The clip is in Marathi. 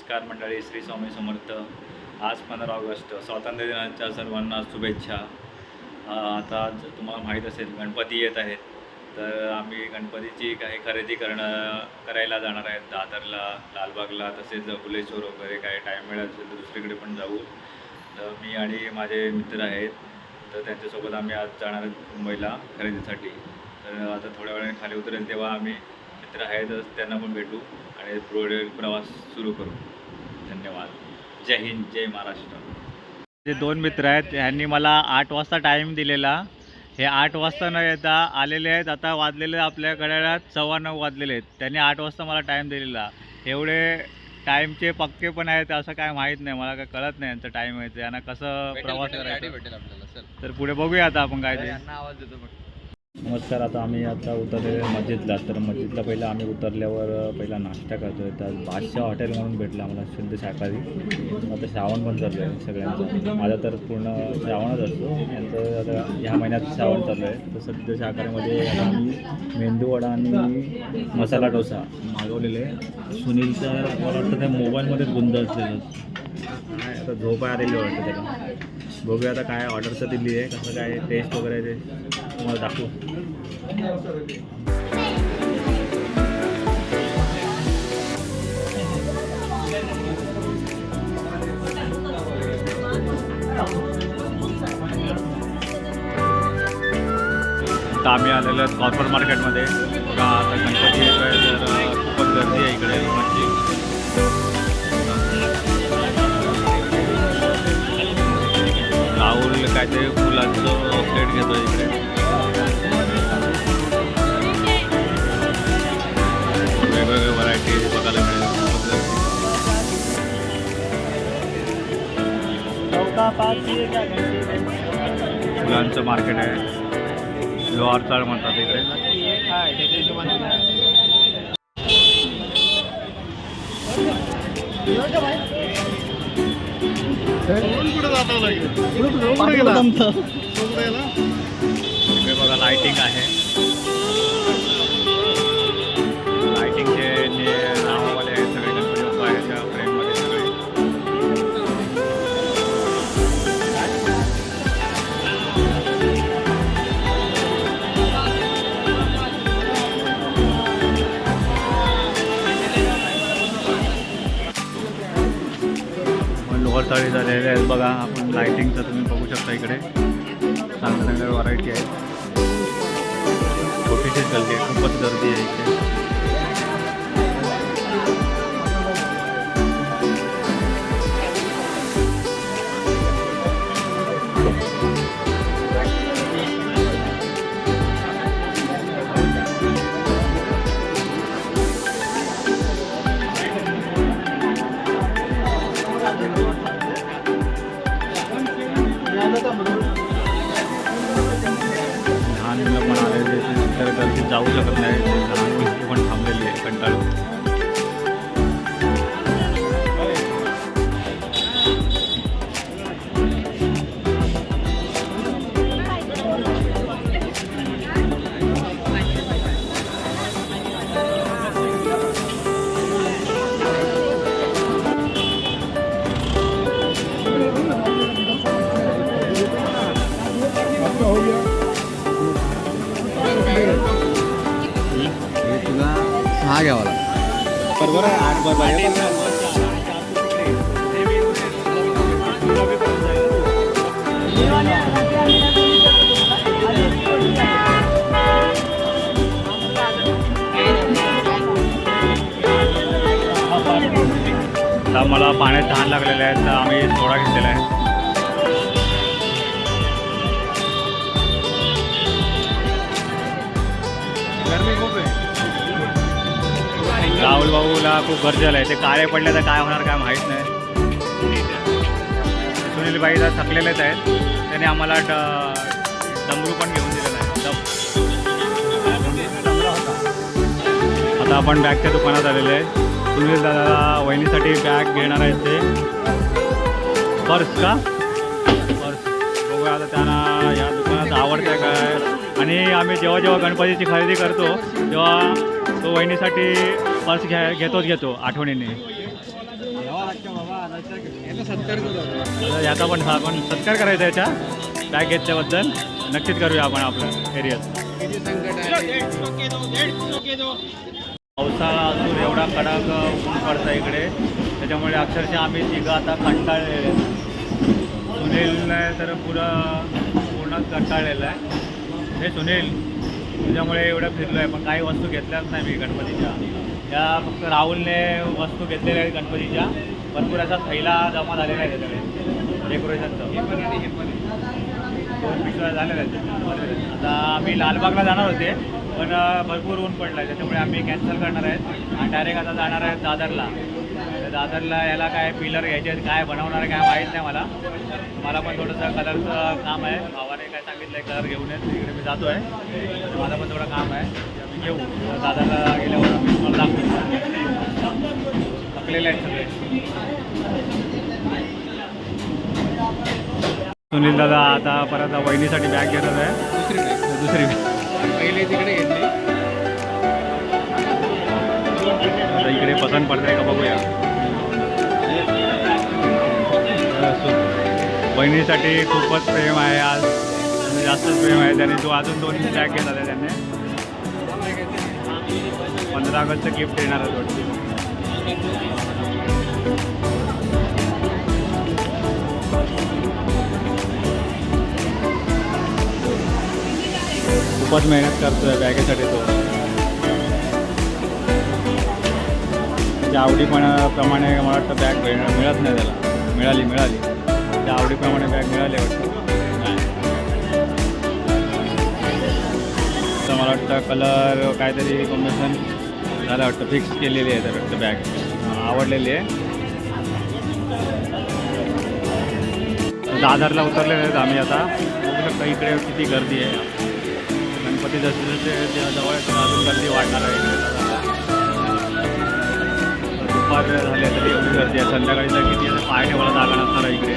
नमस्कार मंडळी श्री स्वामी समर्थ. आज पंधरा ऑगस्ट स्वातंत्र्य दिनाच्या सर्वांना शुभेच्छा. आता आज तुम्हाला माहीत असेल गणपती येत आहेत. तर आम्ही गणपतीची काही खरेदी करणं करायला जाणार आहेत. दादरला लालबागला तसेच फुलेश्वर वगैरे काही टाईम मिळाला असेल तर दुसरीकडे पण जाऊ. तर मी आणि माझे मित्र आहेत. तर त्यांच्यासोबत आम्ही आज जाणार आहोत मुंबईला खरेदीसाठी. तर आता थोड्या वेळाने खाली उतरेल तेव्हा आम्ही मित्र आहेतच त्यांना पण भेटू आणि पुढे प्रवास सुरू करू. धन्यवाद. जय हिंद जय महाराष्ट्र. जे दोन मित्र आहेत यांनी मला आठ वाजता टाईम दिलेला. हे आठ वाजता न येता आलेले आहेत आता वाजलेले आपल्या घड्याळात सव्वा नऊ वाजलेले आहेत. त्यांनी आठ वाजता मला टाईम दिलेला. एवढे टाईमचे पक्के पण आहेत असं काय माहीत नाही. मला काय कळत नाही यांचं टाईम आहे यांना कसं प्रवास करायचा. भेटेल आपल्याला चल तर पुढे बघूया आता आपण काय ते आवाज देतो नमस्कार आता आम्ही आता उतरलेलो मस्जिदला. तर मस्जिदला पहिला आम्ही उतरल्यावर पहिला नाश्ता करतो आहे तर बादशाह हॉटेल म्हणून भेटलं आम्हाला शुद्ध शाकाहारी. आता श्रावण पण चालू आहे सगळ्यांचं. माझा तर पूर्ण श्रावणच असतो. तर आता ह्या महिन्यात श्रावण चालू आहे. तर सध्या शाकाहारीमध्ये आम्ही मेंदूवडा आणि मसाला डोसा मागवलेले सुनीलचा मला वाटतं त्या मोबाईलमध्येच गुंद काय आता झोप आलेली वाटतं त्याला. बघूया आता काय ऑर्डर तर दिली आहे कसं काय टेस्ट वगैरे ते. तुम्हाला दाखवू. आता आम्ही आलेलो आहेत कॉर्पोर मार्केटमध्ये बघा आता गणपती येतो आहे तर खूपच गर्दी आहे इकडे. लोकांची राहुल काय ते फुलांचं प्लेट घेतो इकडे. फुलांचं मार्केट आहे. लोहार चाळ म्हणतात इकडे. बघा लाइटिंग आहे. पडताळी झालेले आहेत. बघा आपण लाइटिंगचं तुम्ही बघू शकता इकडे. चांगल्या चांगल्या व्हरायटी आहेत छोटीशीच गर्दी आहे. खूपच गर्दी आहे इकडे बरोबर आहे? आठ बार मला पाण्यात तहान लागलेले आहे तर आम्ही सोडा घेतलेला आहे. राहुल भाऊला खूप गरजेला आहे. ते काळे पडले तर काय होणार काय माहीत नाही. सुनील भाई तर थकलेलेच आहेत. त्याने आम्हाला डमरू पण घेऊन दिलेला आहे. डम आता आपण बॅगच्या दुकानात आलेलो आहे. सुनील दादा वहिनीसाठी बॅग घेणार आहेत ते. पर्स का? पर्स. बघूया आता त्यांना या दुकानात आवडतं काय. आणि आम्ही जेव्हा जेव्हा गणपतीची खरेदी करतो तेव्हा तो वहिनीसाठी पर्स घ्या घेतोच घेतो आठवणीने. याचा पण आपण सत्कार करायचा याच्या. बॅग घेतल्याबद्दल नक्कीच करूया आपण आपलं एरियात पावसाळा अजून एवढा कडक ऊन पडतं इकडे. त्याच्यामुळे अक्षरशः आम्ही तिघं आता कंटाळलेले सुनील नाही तर पुरं पूर्णच कंटाळलेलं आहे. हे सुनील तुझ्यामुळे एवढं फिरलो आहे पण काही वस्तू घेतल्याच नाही मी गणपतीच्या. या फक्त राहुलने वस्तू घेतलेल्या आहेत गणपतीच्या भरपूर असा थैला जमा झालेला आहे त्याच्याकडे डेकोरेशनचं. दोन पिशव्या झालेल्या आहेत. आता आम्ही लालबागला जाणार होते पण भरपूर ऊन पडलं आहे त्याच्यामुळे आम्ही कॅन्सल करणार आहेत. आणि डायरेक्ट आता जाणार आहेत दादरला. दादरला याला काय पिलर घ्यायचे आहेत काय बनवणार आहे काय माहीत नाही मला. मला पण थोडंसं कलरचं काम आहे. भावाने काय सांगितलं आहे कलर घेऊन येत तिकडे मी जातो आहे मला पण थोडं काम आहे. मी घेऊ. दादरला गेल्यावर मी तुम्हाला दाखवतो. थकलेले आहेत सगळे. सुनील दादा आता परत वहिनीसाठी बॅग घेतच आहे. दुसरी दुसरी पहिले तिकडे घेतली. इकडे पसंत पडतंय का बघूया. बहिणीसाठी खूपच प्रेम आहे आज. जास्तच प्रेम आहे त्याने. तो अजून दोन बॅग घेत आहे त्याने. पंधरा ऑगस्टचं गिफ्ट येणार आहे खूपच मेहनत करतोय बॅगेसाठी तो. त्या आवडीपणाप्रमाणे मला वाटतं बॅग मिळत नाही त्याला. मिळाली मिळाली. त्या आवडीप्रमाणे बॅग मिळाली वाटतं. तर मला वाटतं कलर काहीतरी कॉम्बिनेशन झालं वाटतं. फिक्स केलेली आहे तर वाटतं बॅग आवडलेली आहे. दादरला उतरलेले आहेत आम्ही आता. बघू इकडे किती गर्दी आहे. गणपती जसे जसे जवळ अजून गर्दी वाढणार आहे. इकडे वेळ दुपार झाले तरी एवढी गर्दी आहे. संध्याकाळी तर किती आता पाय ठेवायला जागा नसणार आहे इकडे.